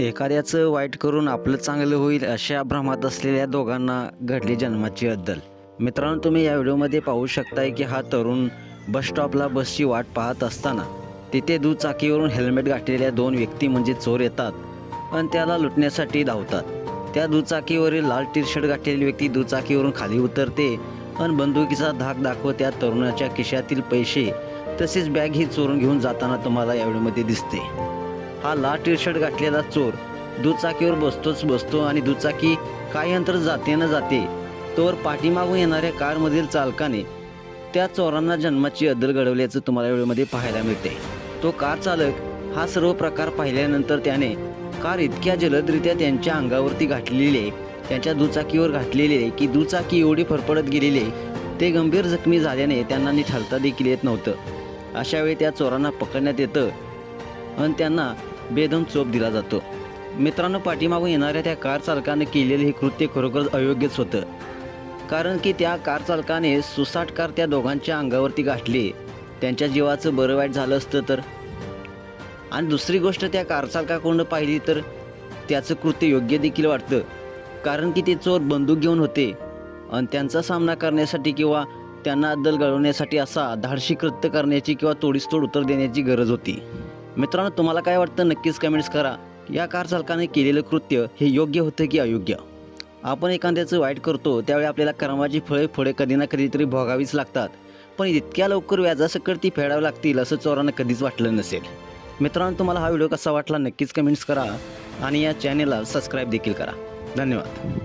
एखाद्याचं वाईट करून आपलं चांगलं होईल अशा भ्रमात असलेल्या दोघांना घडली जन्माची अद्दल. मित्रांनो तुम्ही या व्हिडिओमध्ये पाहू शकताय की हा तरुण बस स्टॉपला बसची वाट पाहत असताना तिथे दुचाकीवरून हेल्मेट घातलेल्या दोन व्यक्ती म्हणजे चोर येतात आणि त्याला लुटण्यासाठी धावतात. त्या दुचाकीवरील लाल टी शर्ट घातलेली व्यक्ती दुचाकीवरून खाली उतरते आणि बंदुकीचा धाक दाखवत त्या तरुणाच्या खिशातील पैसे तसेच बॅग ही चोरून घेऊन जाताना तुम्हाला या व्हिडिओमध्ये दिसते. हा लाल टी शर्ट घातलेला चोर. दुचाकीवर बसतोच बसतो आणि दुचाकी काही अंतर जाते न जाते. तोवर पाठीमागून येणाऱ्या कारमधील चालकाने त्या चोरांना जन्माची अदल घडवल्याचं तुम्हाला वेळेमध्ये पाहायला मिळते. तो कार चालक हा सर्व प्रकार पाहिल्यानंतर त्याने कार इतक्या जलदरित्या त्यांच्या अंगावरती घातलेली आहे त्यांच्या दुचाकीवर घातलेली आहे की दुचाकी एवढी फरफडत गेलेली आहे ते गंभीर जखमी झाल्याने त्यांना निठालता देखील येत नव्हतं. अशावेळी त्या चोरांना पकडण्यात येतं आणि त्यांना बेदम चोप दिला जातो. मित्रांनो पाठीमागून येणाऱ्या त्या कार चालकाने केलेले हे कृत्य खरोखरच अयोग्यच होतं. कारण की त्या कार चालकाने सुसाट कार त्या दोघांच्या अंगावरती गाठली त्यांच्या जीवाचं बरं वाईट झालं असतं तर. आणि दुसरी गोष्ट त्या कार चालकाकडून पाहिली तर त्याचं कृत्य योग्य देखील वाटतं. कारण की ते चोर बंदूक घेऊन होते. आणि त्यांचा सामना करण्यासाठी किंवा त्यांना अद्दल घडवण्यासाठी असा धाडशी कृत्य करण्याची किंवा तोडीसतोड उत्तर देण्याची गरज होती. मित्रांनो तुम्हाला काय वाटतं? नक्कीच कमेंट्स करा. या कार चालकाने केलेलं कृत्य हे योग्य होतं की अयोग्य? आपण एखाद्याचं वाईट करतो त्यावेळी आपल्याला कर्माची फळे फळे कधी ना कधीतरी भोगावीच लागतात. पण इतक्या लवकर व्याजासकट ती फेडावी लागतील असं चोरांना कधीच वाटलं नसेल. मित्रांनो तुम्हाला हा व्हिडिओ कसा वाटला? नक्कीच कमेंट्स करा आणि या चॅनेलला सबस्क्राईब देखील करा. धन्यवाद.